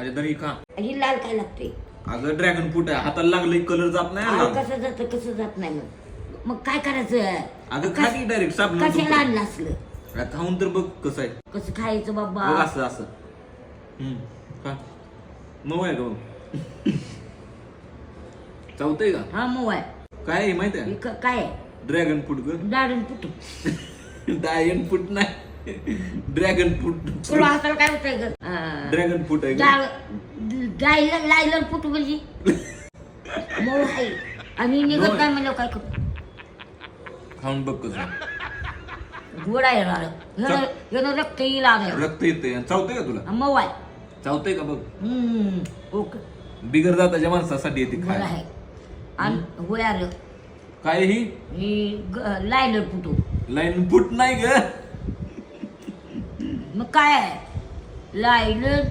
अरे तरी का ही लाल काय लागते? अगं ड्रॅगन फ्रूट आहे. हाताला लागलं कलर जात नाही अहो, कसं जातं कसं जात नाही मग? मग काय करायचं? अगं खा की डायरेक्ट साबण कशाला आणलं असलं? खाऊन तर बघ कसं आहे. कसं खायचं बघ बाबा असं असं. हम्म खा. मऊ आहे का बघ चावतंय का? हा आहे. काय आहे माहिती आहे? क- काय ड्रॅगन फ्रूट ग. डाळून पुटू डायन फ्रूट नाही. ड्रॅगन फ्रूट तुला हाताला काय अं, ड्रॅगन फ्रूट आहे ग. डाळ डायलर लायलर पुटू म्हणजे? मऊ आहे. आणि निघत नाही म्हणलं काय करू खाऊन बघ कसं गोड आहे ह्यानं रक्त येईल आलं रक्त येते चावतंय का तुला? मऊ आहे. चावतंय का बघ? हम्म ओके. बिगर जाताच्या माणसासाठी येते खाय आहे. आणि होय आलं. काय ही? ग- लायलर पुटू लाईन फूट नाही ग. मग काय आहे? लायलन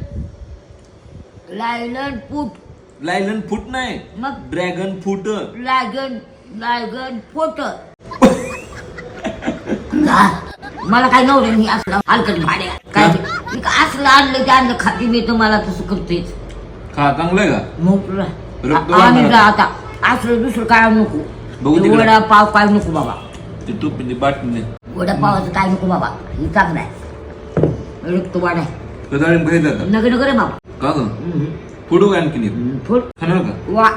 लायलन पुट लायलन फूट नाही मग? ड्रॅगन फ्रूट लागन लागन पोट मला काय नवरे मी असलं हलकट भाड्या? काय ते- मी का असलं आणलं ते आणलं खाती मी तुम्हाला तसं करतेच. खा चांगलंय का? मग तुला रक्त. जा आता. असलं दुसरं काय नको बघू ते तिकडे. वडा पाव काय नको बाबा? ते टोपीने बाटलीने वडा पावाचं काय नको बाबा? हे चांगलं आहे. रक्त वाढ आहे नगर नगर आहे बाबा का ग. पुढू का आणखीन एक? हम्म. फुल खाणार का वा